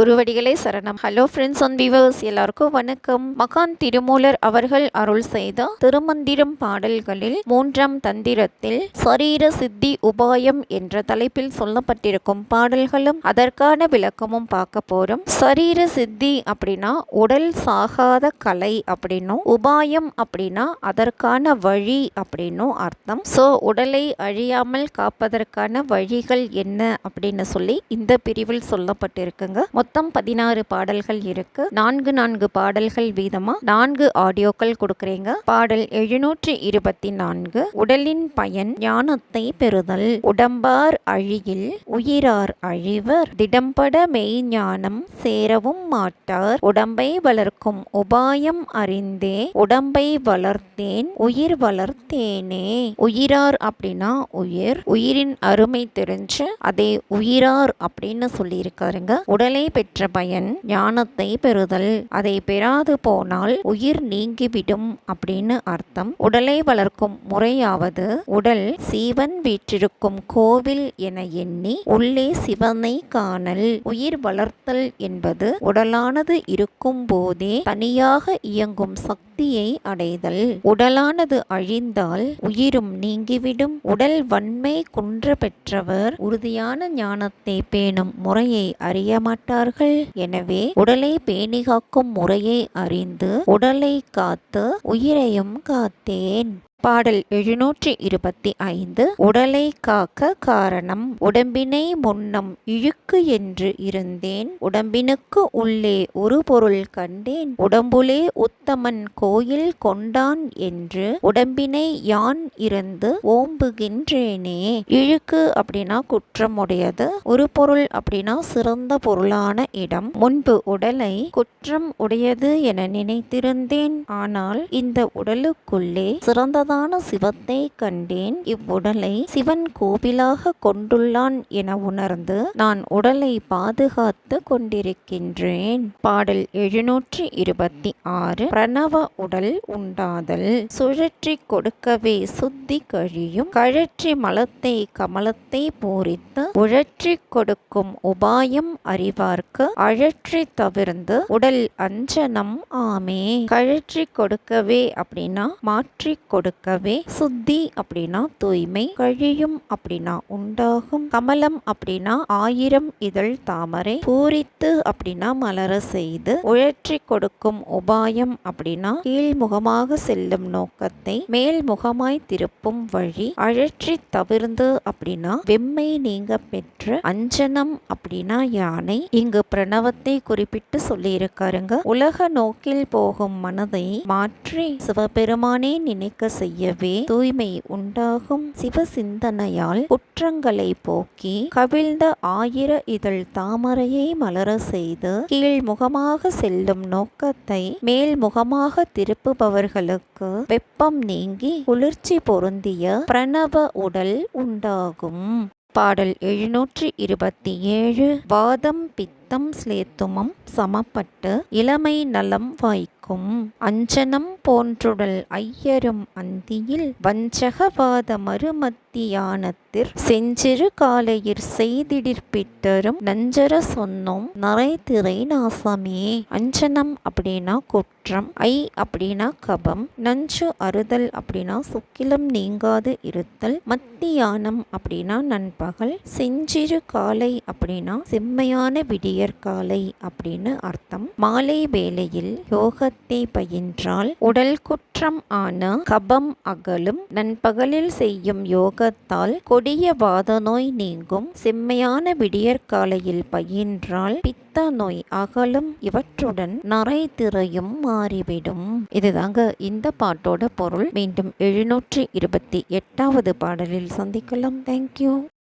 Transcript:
குருவடிகளே சரணம். Hello friends and viewers எல்லாருக்கும் வணக்கம். மகான் திருமூலர் அவர்கள் அருள் செய்த திருமந்திரம் பாடல்களில் மூன்றாம் தந்திரத்தில் சரீர சித்தி உபாயம் என்ற தலைப்பில் சொல்லப்பட்டிருக்கும் பாடல்களும் அதற்கான விளக்கமும் பார்க்க போறோம். சரீர சித்தி அப்படின்னா உடல் சாகாத கலை அப்படின்னும் உபாயம் அப்படின்னா அதற்கான வழி அப்படின்னும் அர்த்தம். ஸோ உடலை அழியாமல் காப்பதற்கான வழிகள் என்ன அப்படின்னு சொல்லி இந்த பிரிவில் சொல்லப்பட்டிருக்குங்க. மொத்த மொத்தம் பதினாறு பாடல்கள் இருக்கு. நான்கு நான்கு பாடல்கள் வீதமா? நான்கு ஆடியோக்கள் கொடுக்குறீங்க. பாடல் எழுநூற்றி இருபத்தி நான்கு. உடலின் பயன் ஞானத்தை பெறுதல். உடம்பார் அழியில் உயிரார் அழிவர். திடம்பட மெய்ஞானம் சேரவும் மாட்டார். உடம்பை வளர்க்கும் உபாயம் அறிந்தே. உடம்பை வளர்த்தேன் உயிர் வளர்த்தேனே. உயிரார் அப்படின்னா உயிர். உயிரின் அருமை தெரிஞ்சு அதே உயிரார் அப்படின்னு சொல்லியிருக்காருங்க. உடலை பெற்ற பயன் ஞானத்தை பெறுதல். அதை பெறாது போனால் உயிர் நீங்கிவிடும் அப்படின்னு அர்த்தம். உடலை வளர்க்கும் முறையாவது உடல் சீவன் வீற்றிருக்கும் கோவில் என எண்ணி உள்ளே சிவனை காணல். உயிர் வளர்த்தல் என்பது உடலானது இருக்கும் போதே தனியாக இயங்கும் சக்தியை அடைதல். உடலானது அழிந்தால் உயிரும் நீங்கிவிடும். உடல் வன்மை குன்ற பெற்றவர் உறுதியான ஞானத்தை பேணும் முறையை அறிய மாட்டார்கள் எனவே உடலை பேணி காக்கும் முறையை அறிந்து உடலை காத்து உயிரையும் காத்தேன். பாடல் எழுநூற்றி இருபத்தி ஐந்து உடலை காக்க காரணம் உடம்பினை முன்னம் இழுக்கு என்று இருந்தேன். உடம்பினுக்கு உள்ளே ஒரு பொருள் கண்டேன். உடம்புலே உத்தமன் கோயில் கொண்டான் என்று உடம்பினை யான் இருந்து ஓம்புகின்றேனே. இழுக்கு அப்படின்னா குற்றமுடையது ஒரு பொருள் அப்படின்னா சிறந்த பொருளான இடம். முன்பு உடலை குற்றம் உடையது என நினைத்திருந்தேன். ஆனால் இந்த உடலுக்குள்ளே சிறந்ததான சிவத்தை கண்டேன். இவ்வுடலை சிவன் கோவிலாக கொண்டுள்ளான் என உணர்ந்து நான் உடலை பாதுகாத்து கொண்டிருக்கின்றேன். பாடல் எழுநூற்றி இருபத்தி ஆறு பிரணவ உடல் உண்டாதல். சுழற்றி கொடுக்கவே சுத்தி கழியும். கழற்றி மலத்தை கமலத்தை பூரித்து உழற்றி கொடுக்கும் உபாயம் அறிவார்க்கு அழற்றி தவிர்ந்து உடல் அஞ்சனம் ஆமே. கழற்றி கொடுக்கவே அப்படின்னா மாற்றி கொடுக்க கொடுக்கவே சுத்தி அப்படின்னா தூய்மை கழியும் அப்படின்னா உண்டாகும் கமலம் அப்படின்னா ஆயிரம் இதழ் தாமரை பூரித்து அப்படின்னா மலர செய்து உழற்றி கொடுக்கும் உபாயம் அப்படின்னா கீழ்முகமாக செல்லும் நோக்கத்தை மேல் முகமாய் திருப்பும் வழி அழற்றி தவிர்ந்து அப்படின்னா வெம்மை நீங்க பெற்று அஞ்சனம் அப்படின்னா யானை. இங்கு பிரணவத்தை குறிப்பிட்டு சொல்லியிருக்காருங்க. உலக நோக்கில் போகும் மனதை மாற்றி சிவபெருமானே நினைக்க செய்ய செய்யவே தூய்மை உண்டாகும் சிவ சிந்தனையால் குற்றங்களை போக்கி கவிழ்ந்த ஆயிர இதழ் தாமரையை மலர செய்து கீழ்முகமாக செல்லும் நோக்கத்தை மேல் முகமாக திருப்புபவர்களுக்கு வெப்பம் நீங்கி குளிர்ச்சி பொருந்திய பிரணவ உடல் உண்டாகும். பாடல் எழுநூற்றி இருபத்தி ஏழு வாதம் பித்தம் ஸ்லேத்துமம் சமப்பட்டு இளமை நலம் வாய்க்கும். அஞ்சனம் போன்றுடல் ஐயரும் அந்தியில். வஞ்சகவாத மறுமத்தியானத்திற் செஞ்சிறு காலையிற் செய்திடிற்பிட்டரும் நஞ்சர சொன்னோம் திரை நாசமே. அஞ்சனம் அப்படின்னா குற்றம் ஐ அப்படின்னா கபம் நஞ்சு அறுதல் அப்படின்னா சுக்கிலம் நீங்காது இருத்தல் மத்தியானம் அப்படின்னா பகல் செஞ்சிறு காலை அப்படின்னா செம்மையான விடியற்காலை அப்படின்னு அர்த்தம். மாலை வேளையில் யோகத்தை பயின்றால் உடல் குற்றம் ஆன கபம் அகலும். நண்பகலில் செய்யும் யோகத்தால் கொடிய வாத நோய் நீங்கும். செம்மையான விடியற்காலையில் பயின்றால் பித்த நோய் அகலும். இவற்றுடன் நரை திரையும் மாறிவிடும். இதுதாங்க இந்த பாட்டோட பொருள். மீண்டும் எழுநூற்றி இருபத்தி எட்டாவது பாடலில் சந்திக்கலாம். தேங்க்யூ